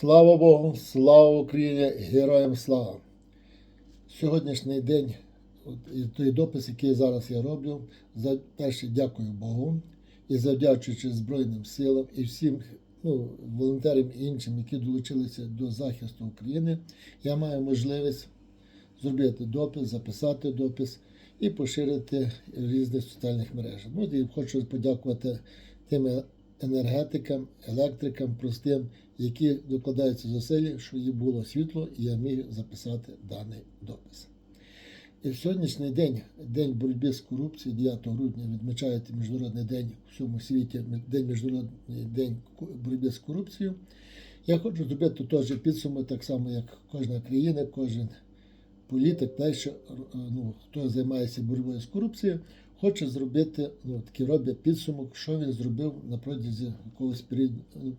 Слава Богу, слава Україні, героям слава! Сьогоднішній день, і той допис, який зараз я роблю, за перше дякую Богу і завдячуючи Збройним силам і всім ну, волонтерам і іншим, які долучилися до захисту України, я маю можливість зробити допис, записати допис і поширити різних соціальних мережах. Ну, і хочу подякувати тим енергетикам, електрикам, простим, які докладаються зусилля, що їм було світло, і я міг записати даний допис. І в сьогоднішній день, день боротьби з корупцією, 9 грудня, відмічається Міжнародний день у всьому світі, День Міжнародний день боротьби з корупцією. Я хочу зробити теж підсумок, так само, як кожна країна, кожен політик, те, що ну, хто займається боротьбою з корупцією, хоче зробити, ну, такий робить підсумок, що він зробив на протязі якогось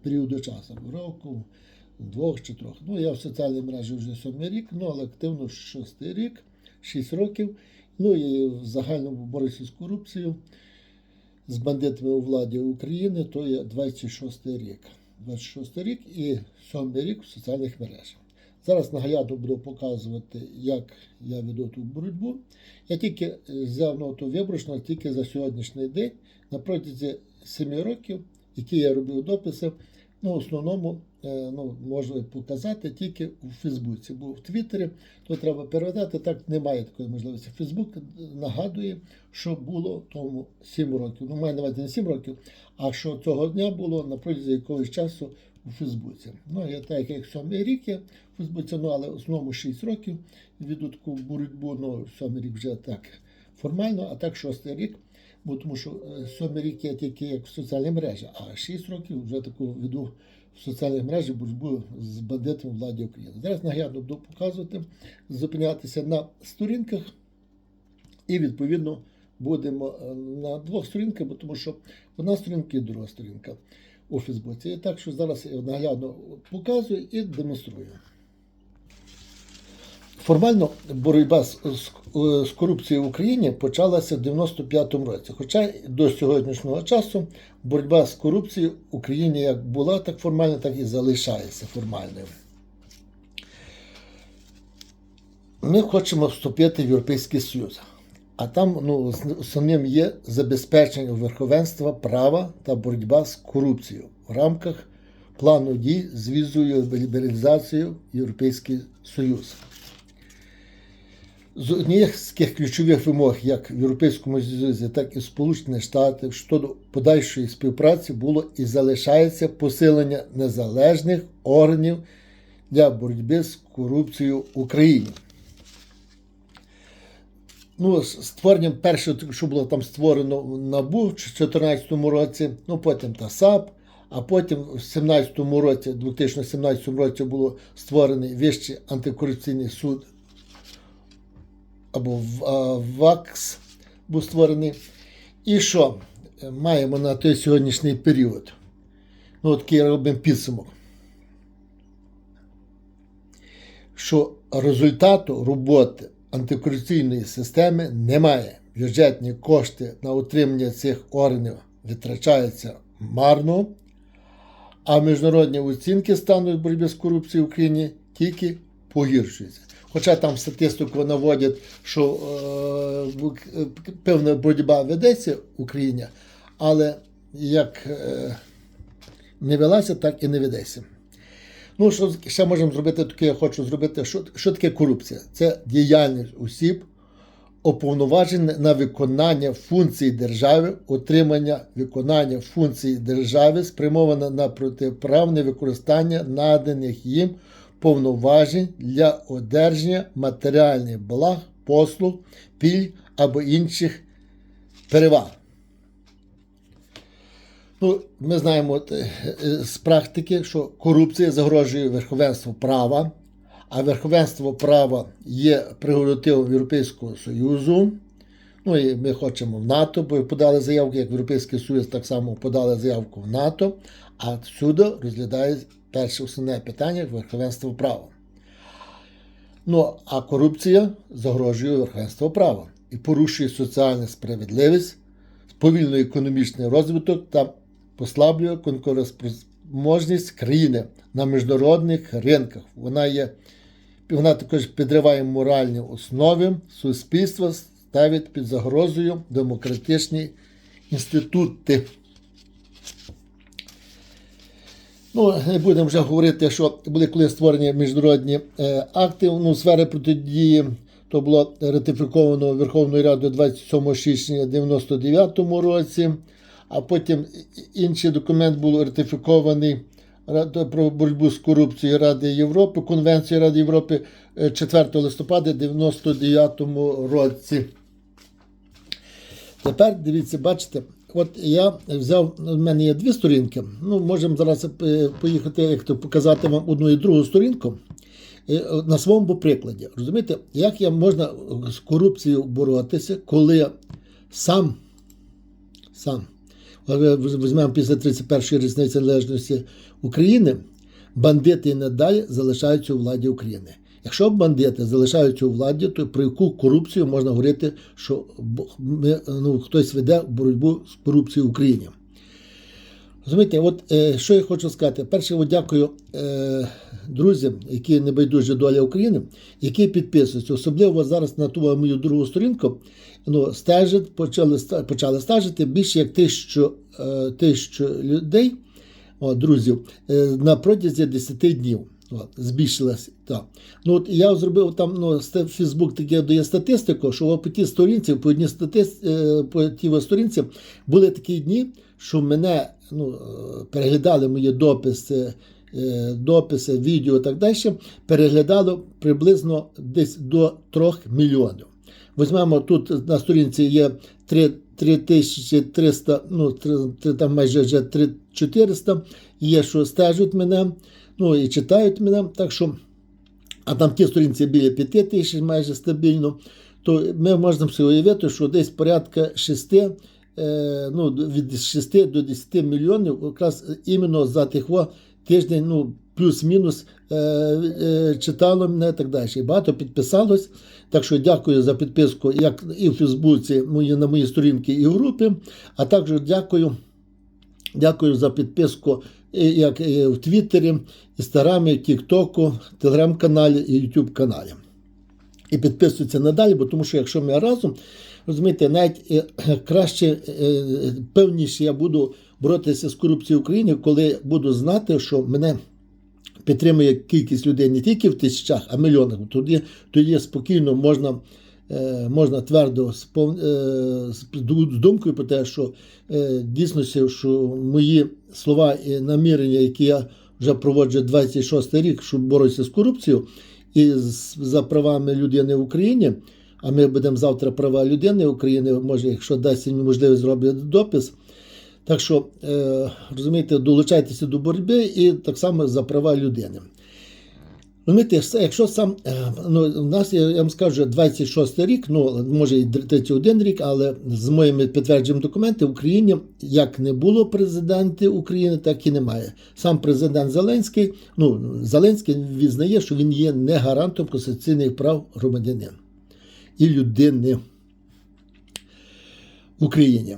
періоду, часу, року, двох чи трьох. Ну, я в соціальній мережі вже сьомий рік, ну, але активно шостий рік, шість років. Ну і в загальному боротьбі з корупцією, з бандитами у владі України, то є 26 рік. 26 рік і 7 рік в соціальних мережах. Зараз наглядно буду показувати, як я веду ту боротьбу. Я тільки взяв ноту виборочно тільки за сьогоднішній день, на протязі 7 років, які я робив дописи, ну, в основному е, ну, можу показати тільки у Фейсбуці, бо в Твіттері то треба переведати, так немає такої можливості. Фейсбук нагадує, що було тому 7 років. Ну, має навіть не 7 років, а що цього дня було на протязі якогось часу у Фейсбуці. Ну, я так як сьомий рік є в Фейсбуці, ну, але в основному 6 років веду таку боротьбу, ну, сьомий рік вже так формально, а так шостий рік. Бо тому що е, сьомий рік я тільки як в соціальній мережі, а 6 років вже таку веду в соціальних мережах боротьбу з бандитами владі України. Зараз наглядно буду показувати, зупинятися на сторінках і відповідно будемо е, на двох сторінках, бо тому що одна сторінка і друга сторінка у Фейсбуці. Так що зараз я наглядно показую і демонструю. Формально боротьба з, з, з корупцією в Україні почалася в 95-му році. Хоча до сьогоднішнього часу боротьба з корупцією в Україні як була так формально, так і залишається формальною. Ми хочемо вступити в Європейський Союз. А там ну, основним є забезпечення верховенства права та боротьба з корупцією в рамках плану дій з візою лібералізацією Європейський Союз. З однієї з таких ключових вимог, як в Європейському Союзі, так і в Сполучених Штатах щодо подальшої співпраці було і залишається посилення незалежних органів для боротьби з корупцією в Україні. Ну, створенням перше, що було там створено НАБУ в 2014 році, ну потім та САП, а потім в 2017 році, 2017 році було створений Вищий антикорупційний суд або ВАКС був створений. І що маємо на той сьогоднішній період? Ну, такий робимо підсумок. Що результату роботи антикорупційної системи немає. Бюджетні кошти на утримання цих органів витрачаються марно, а міжнародні оцінки стану боротьби з корупцією в Україні тільки погіршуються. Хоча там статистику наводять, що е, певна боротьба ведеться в Україні, але як е, не велася, так і не ведеться. Ну, що ще можемо зробити таке, я хочу зробити, що, що таке корупція? Це діяльність осіб, уповноважених на виконання функцій держави, отримання виконання функцій держави, спрямоване на протиправне використання наданих їм повноважень для одержання матеріальних благ, послуг, пільг або інших переваг. Ну, Ми знаємо з практики, що корупція загрожує верховенству права, а верховенство права є прерогативом Європейського Союзу. Ну і ми хочемо в НАТО, бо подали заявку, як Європейський Союз, так само подали заявку в НАТО, а всюди розглядає перше основне питання верховенство права. Ну, а корупція загрожує верховенство права і порушує соціальну справедливість, сповільнює економічний розвиток та послаблює можність країни на міжнародних ринках. Вона є вона також підриває моральні основи суспільства, ставить під загрозою демократичні інститути. Ну, не будемо вже говорити, що були коли створені міжнародні е, акти ну, сфери протидії. То було ратифіковано Верховною Радою 27 січня 1999 році, а потім інший документ був ратифікований про боротьбу з корупцією Ради Європи, Конвенція Ради Європи е, 4 листопада 1999 році. Тепер дивіться, бачите, от я взяв, у мене є дві сторінки. Ну, можемо зараз е, поїхати, як то показати вам одну і другу сторінку е, на своєму прикладі. Розумієте, як я можна з корупцією боротися, коли сам, сам, але візьмемо після 31-ї річниці незалежності України, бандити і надалі залишаються у владі України. Якщо бандити залишаються у владі, то про яку корупцію можна говорити, що ну, хтось веде боротьбу з корупцією в Україні? Розумієте, от е, що я хочу сказати. Перше, от дякую е, друзям, які не байдужі доля України, які підписуються, особливо зараз на ту мою другу сторінку. Ну, стежать, почали, почали стежити більше як тисячу, е, тисячу людей, о, друзів, е, на протязі 10 днів. Так. Ну, от я зробив там ну, Фейсбук таке дає статистику, що по тій сторінці, по одній статис, е, по тій сторінці були такі дні, що мене ну, е, переглядали мої дописи, е, дописи, відео і так далі, переглядало приблизно десь до 3 мільйонів. Візьмемо тут на сторінці є 3, 3300, ну, три- три- там майже вже 3400, є, що стежать мене, ну і читають мене. Так що, а там ті сторінці біля 5 тисяч майже стабільно, то ми можемо собі уявити, що десь порядка 6, е, ну, від 6 до 10 мільйонів якраз іменно за тих тиждень, ну, плюс-мінус е, е, читало мене і так далі. Багато підписалось. Так що дякую за підписку як і в Фейсбуці, на мої сторінки і групи, а також дякую. Дякую за підписку як і в Твіттері, Інстаграмі, Тіктоку, Телеграм-каналі і Ютуб каналі. І підписуйтесь надалі, бо тому що якщо ми разом, розумієте, навіть е, краще, е, певніше я буду боротися з корупцією в Україні, коли буду знати, що мене підтримує кількість людей не тільки в тисячах, а мільйонах. Тоді, тоді спокійно можна, е, можна твердо з, е, думкою про те, що е, дійсно, що мої слова і намірення, які я вже проводжу 26 рік, що борюся з корупцією і за правами людини в Україні. А ми будемо завтра права людини України, може, якщо дасть мені можливість зроблять допис. Так що, е, розумієте, долучайтеся до боротьби і так само за права людини. Розумієте, якщо сам, е, ну, у нас, я, вам скажу, 26 рік, ну, може і 31 рік, але з моїми підтвердженнями документів в Україні як не було президента України, так і немає. Сам президент Зеленський, ну, Зеленський визнає, що він є не гарантом конституційних прав громадянина і людини в Україні.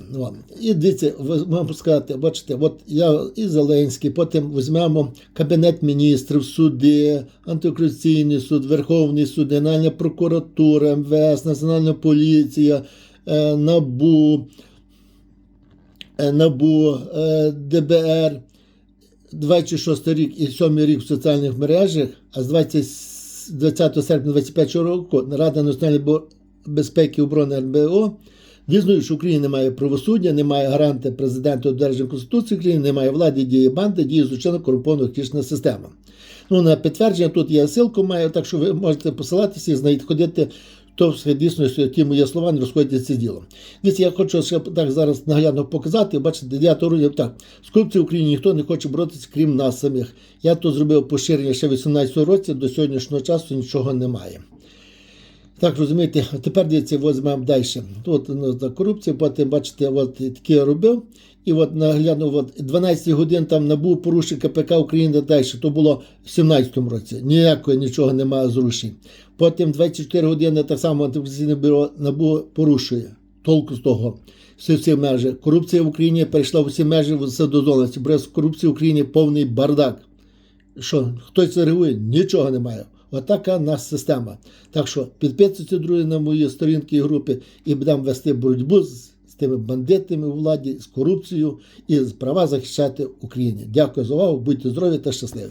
І дивіться, можу сказати, бачите, от я і Зеленський, потім візьмемо Кабінет міністрів, суди, антикорупційний суд, Верховний суд, Генеральна прокуратура, МВС, Національна поліція, е, НАБУ, е, НАБУ, е, ДБР. 26 рік і 7 рік в соціальних мережах, а з 20, з 20 серпня 2021 року Рада національної безпеки і оборони РБО визнає, що Україна не має правосуддя, немає гаранти президента одержання Конституції України, немає влади, діє банди, діє звичайно корумпована кішна система. Ну, на підтвердження тут я ссылку маю, так що ви можете посилатися і знайти ходити. То все дійсно, ті мої слова не розходяться з ділом. Дивіться, я хочу ще так зараз наглядно показати. Бачите, 9 грудня так. З корупцією в Україні ніхто не хоче боротися, крім нас самих. Я тут зробив поширення ще в 18 році, до сьогоднішнього часу нічого немає. Так, розумієте, тепер дивіться, візьмемо далі. Тут ну, за корупцію, потім бачите, от таке робив. І от наглядно, от 12 годин там набув порушень КПК України далі. То було в 17-му році. Ніякого нічого немає зрушень. Потім 24 години так само антикорупційне бюро набу порушує. Толку з того. всі всі межі. Корупція в Україні перейшла всі межі вседозволеності. Без корупції в Україні повний бардак. Що хтось реагує? Нічого немає. Отака нас система. Так що підписуйтесь, друзі, на мої сторінки і групи і будемо вести боротьбу з, з тими бандитами у владі, з корупцією і з права захищати Україні. Дякую за увагу, будьте здорові та щасливі.